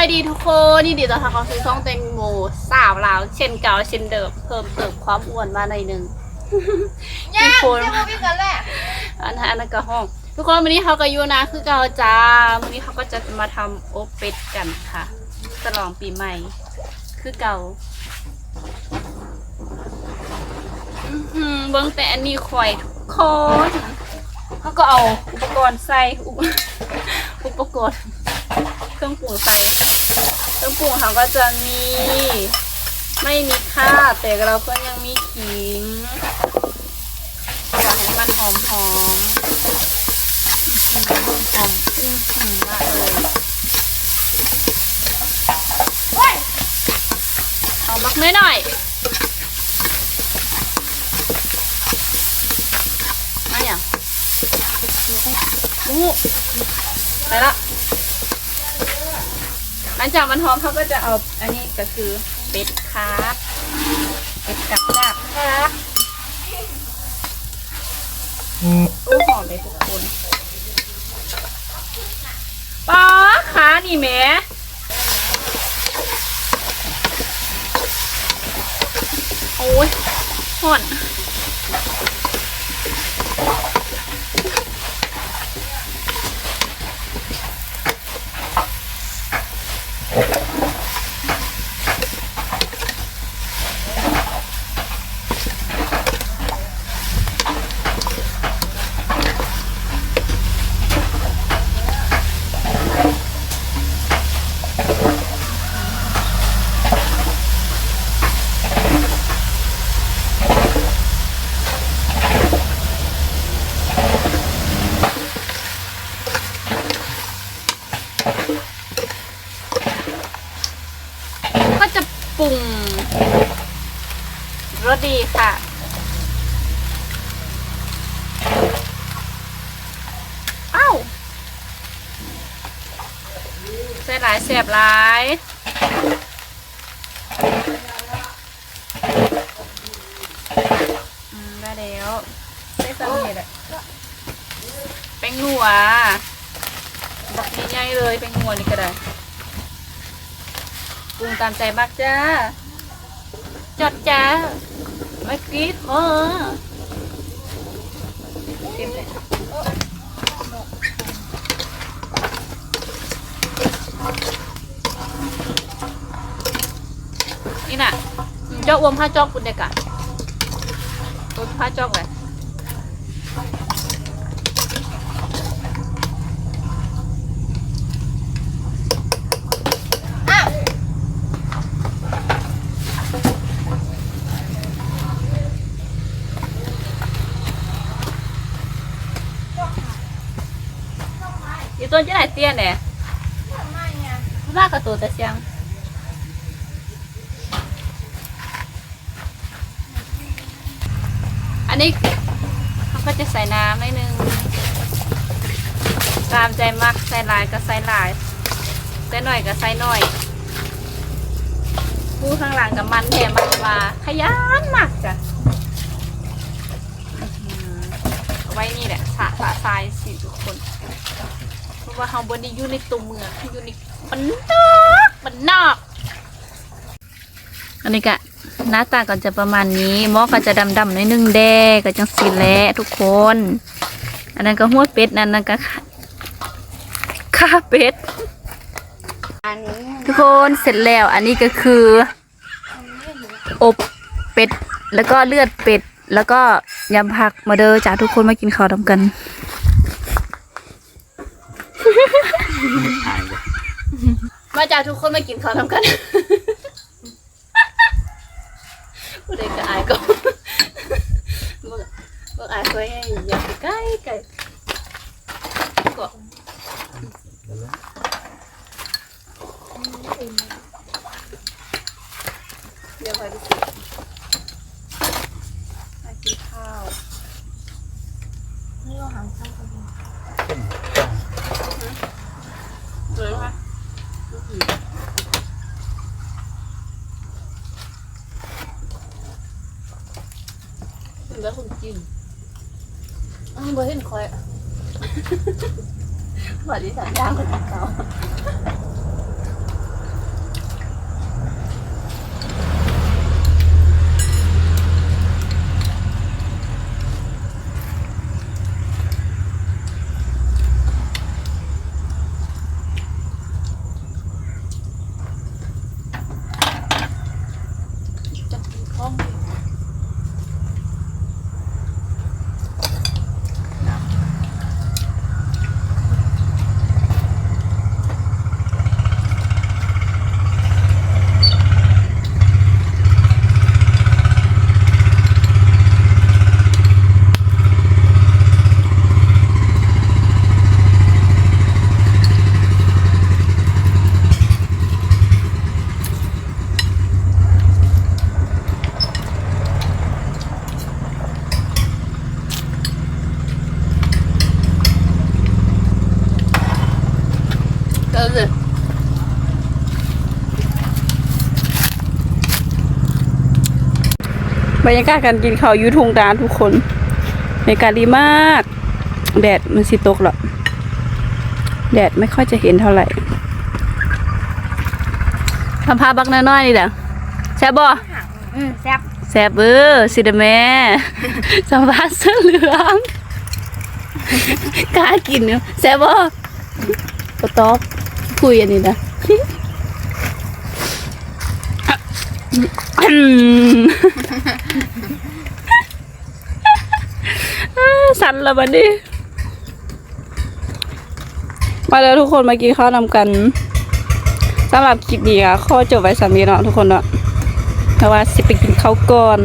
ายดีทุกคนนี่ดีต้อนรับเข้าสู่ช่องแตงโมสาวลาวเช่นเก่าเช่นเดิมเพิ่มเติมความอ้วนมาในอยหนึ่งย่าทุกคนจะมาวิ่งกันแหละอันนั้นอันนั้นก็ห้อง ทุกคนวันนี้เขาก็อยู่นะคือเก่าจ้าวันนี้เขาก็จะมาทำโอเป็ดกันค่ะฉลองปีใหม่ คือเก่าอื้อหือเบิ้งแต่อันนี้ข่อยทุกคนเขาก็เอาอุปกรณ์ใส่อุปอุปกรณ์เครื่องปรุงใส่ เครื่องปรุงเขาก็จะมี ไม่มีข้าวแต่เราก็ยังมีขิงอยากให้มันหอมหอมหอมอมอื้อหือมากเลยเอามักน้อยหน่อยมาอย่างดูไปละ หลังจากมันหอมเขาก็จะเอาอันนี้ก็คือเป็ดครับเป็ดกับกาบครับอู้หอมเลยทุกคนป้าขานี่แหม่โอ้ยห่อน ก็จะ ปรุงรสดีค่ะ อ้าวใส่หลายเสียบหลายอืมได้แล้วใส่สามีแหละแป้งนัวบักใหญ่ๆเลยแป้งนัวนี่ก็ได้ ปรุงตามใจมากจ้า จดจ้า ไม่กรีดเออเต็มเลยนี่น่ะ เจ้าอวมผ้าจอกคุณเด็กอะอวมผ้าจอกเลย อีต้นจะไหนเตี้ยเนี่ยทำไมอะลากกระตูแต่เสียงอันนี้เขาก็จะใส่น้ำน่อยนึง ตามใจมักใส่หลายก็ใส่หลาย ใส่หน่อยก็ใส่หน่อยผู้ข้างหลังกับมันแถมมันว่าขยันมากจ้ะเอาไว้นี่แหละสะสะทรายสิทุกคน ว่าเฮาบนนี้อยู่ในตัวเมืองอยู่ในบันนอกบันนอก อันนี้ก็หน้าตาก็จะประมาณนี้หม้อก็จะดำๆหน่อยนึงแดงก็จังสีแหละทุกคน อันนั้นก็หัวเป็ดนั่นนั่นก็ข้าเป็ดนนทุกคนเสร็จแล้วอันนี้ก็คือ อบเป็ดแล้วก็เลือดเป็ด แล้วก็ยำผักมาเด้อจ้าทุกคนมากินข้าวทำกัน อายมาจ้าทุกคนมากินข้าวทำกันผู้ใดก็อายก็เมื่อเมื่อายก็ให้อย่าไปใกล้ไก่ก็เดี๋ยวไปดูสิมากินข้าวนี่เราหางข้าวกัน สวยไหม เป็นแบบคนจีนอ้าวบ่เห็นคอย สวัสดีสัญญาณคนเก่า บรรยากาศการกินข้าวอยูทุ่งดานทุกคนบรรยากาศดีมาก แดดมันสิตกหรอกแดดไม่ค่อยจะเห็นเท่าไหร่ทำภาพบักน้อยๆนี่แหละแซ่บบ่อืมแซ่บแซ่บเออสิเดอแม่สัมภาษณ์เสื้อเหลืองกล้ากินเนอะแซ่บบ่ก็ตอบคุยอันนี้นะอืมอ่า สั่นละบัดนี้มาแล้วทุกคนมากินข้าวนำกันสำหรับคลิปนี้ค่ะข้อจบไว้สามีเนาะทุกคนเนาะเพราะว่าสิไปกินข้าวก่อน